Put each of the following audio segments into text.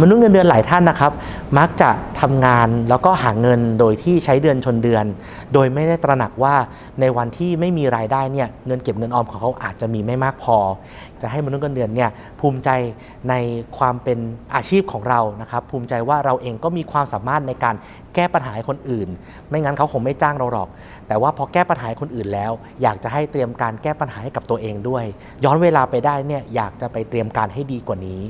มนุษย์เงินเดือนหลายท่านนะครับ มักจะทำงานแล้วก็หาเงินโดยที่ใช้เดือนชนเดือน โดยไม่ได้ตระหนักว่าในวันที่ไม่มีรายได้เนี่ยเงินเก็บเงินออมของเขาอาจจะมีไม่มากพอ จะให้มนุษย์เงินเดือนเนี่ยภูมิใจในความเป็นอาชีพของเรานะครับภูมิใจว่าเราเองก็มีความสามารถในการแก้ปัญหาให้คนอื่น ไม่งั้นเขาคงไม่จ้างเราหรอก แต่ว่าพอแก้ปัญหาคนอื่นแล้ว อยากจะให้เตรียมการแก้ปัญหาให้กับตัวเองด้วย ย้อนเวลาไปได้เนี่ยอยากจะไปเตรียมการให้ดีกว่านี้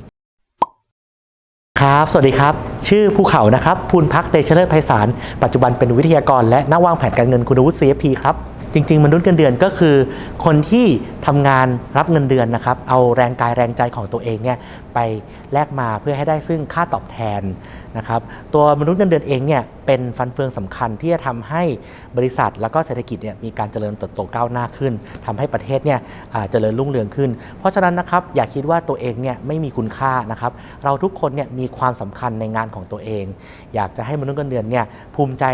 ครับ สวัสดีครับ ชื่อภูเขานะครับภูนพักเตชะเลิศไพศาล ปัจจุบันเป็นวิทยากรและนักวางแผนการเงินคุณวุฒิ CFP ครับ จริง ๆ มนุษย์เงินเดือนก็คือ คนที่ทำงานรับเงินเดือนนะครับ เอาแรงกายแรงใจของตัวเองเนี่ยไปแลกมาเพื่อให้ได้ซึ่งค่าตอบแทนนะครับ ตัวมนุษย์เงินเดือนเองเนี่ยเป็นฟันเฟืองสำคัญที่จะทำให้บริษัทแล้วก็เศรษฐกิจเนี่ยมีการเจริญเติบโตก้าวหน้าขึ้นทำให้ประเทศเนี่ยเจริญรุ่งเรืองขึ้น เพราะฉะนั้นนะครับอย่าคิดว่าตัวเองเนี่ยไม่มีคุณค่านะครับเราทุกคนเนี่ยมีความสำคัญในงานของตัวเอง อยากจะให้มนุษย์เงินเดือนเนี่ยภูมิใจ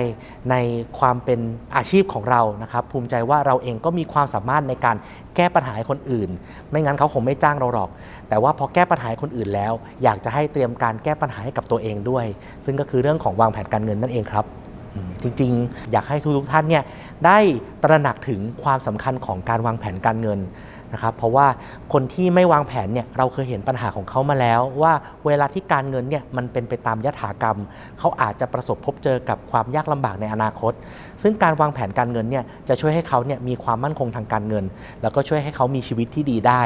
ในความเป็นอาชีพของเรานะครับภูมิใจว่าเราเองก็มีความสามารถในการ แก้ปัญหาให้คนอื่น ไม่งั้นเขาคงไม่จ้างเราหรอก แต่ว่าพอแก้ปัญหาให้คนอื่นแล้ว อยากจะให้เตรียมการแก้ปัญหาให้กับตัวเองด้วย ซึ่งก็คือเรื่องของวางแผนการเงินนั่นเองครับจริงๆ อยากให้ทุกๆท่านเนี่ยได้ตระหนักถึงความสำคัญของการวางแผนการเงิน นะครับเพราะว่าคนที่ไม่วางแผนเนี่ยเราเคยเห็นปัญหาของเขามาแล้ว ว่าเวลาที่การเงินเนี่ยมันเป็นไปตามยถากรรม เขาอาจจะประสบพบเจอกับความยากลำบากในอนาคต ซึ่งการวางแผนการเงินเนี่ยจะช่วยให้เขาเนี่ยมีความมั่นคงทางการเงิน แล้วก็ช่วยให้เขามีชีวิตที่ดีได้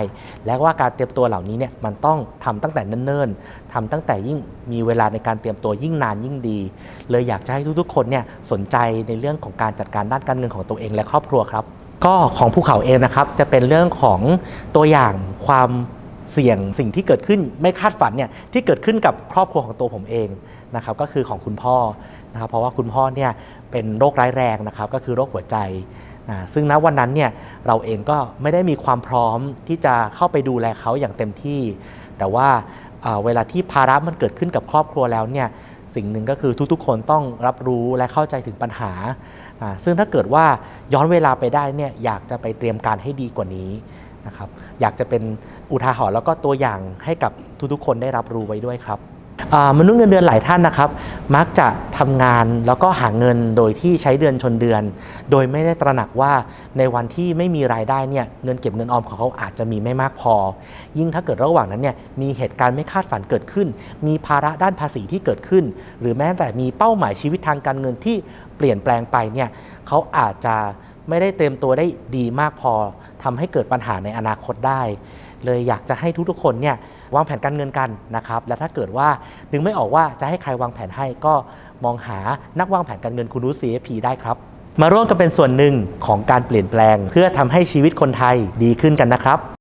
และว่าการเตรียมตัวเหล่านี้เนี่ยมันต้องทำตั้งแต่เนิ่นๆทำตั้งแต่ยิ่งมีเวลาในการเตรียมตัวยิ่งนานยิ่งดี เลยอยากจะให้ทุกๆ คนเนี่ยสนใจในเรื่องของการจัดการด้านการเงินของตัวเองและครอบครัวครับ ก็ของภูเขาเองนะครับจะเป็นเรื่องของตัวอย่างความเสี่ยงสิ่งที่เกิดขึ้นไม่คาดฝันเนี่ยที่เกิดขึ้นกับครอบครัวของตัวผมเองนะครับก็คือของคุณพ่อนะครับเพราะว่าคุณพ่อเนี่ยเป็นโรคร้ายแรงนะครับก็คือโรคหัวใจอ่าซึ่งณวันนั้นเนี่ยเราเองก็ไม่ได้มีความพร้อมที่จะเข้าไปดูแลเขาอย่างเต็มที่ แต่ว่าอ่าเวลาที่ภาระมันเกิดขึ้นกับครอบครัวแล้วเนี่ย สิ่งหนึ่งก็คือทุกๆ คนต้องรับรู้และเข้าใจถึงปัญหา ซึ่งถ้าเกิดว่าย้อนเวลาไปได้เนี่ยอยากจะไปเตรียมการให้ดีกว่านี้นะครับอยากจะเป็นอุทาหรณ์แล้วก็ตัวอย่างให้กับทุกๆ คนได้รับรู้ไว้ด้วยครับ มนุษย์เงินเดือนหลายท่านนะครับ มักจะทำงานแล้วก็หาเงินโดยที่ใช้เดือนชนเดือน โดยไม่ได้ตระหนักว่าในวันที่ไม่มีรายได้เนี่ยเงินเก็บเงินออมของเขาอาจจะมีไม่มากพอ ยิ่งถ้าเกิดระหว่างนั้นเนี่ยมีเหตุการณ์ไม่คาดฝันเกิดขึ้น มีภาระด้านภาษีที่เกิดขึ้น หรือแม้แต่มีเป้าหมายชีวิตทางการเงินที่เปลี่ยนแปลงไปเนี่ยเขาอาจจะ ไม่ได้เตรียมตัวได้ดีมากพอทำให้เกิดปัญหาในอนาคตได้ เลยอยากจะให้ทุกๆคนเนี่ยวางแผนการเงินกันนะครับและถ้าเกิดว่านึกไม่ออกว่าจะให้ใครวางแผนให้ก็มองหานักวางแผนการเงินคุณรู้ CFP ได้ครับ มาร่วมกันเป็นส่วนหนึ่งของการเปลี่ยนแปลง เพื่อทำให้ชีวิตคนไทยดีขึ้นกันนะครับ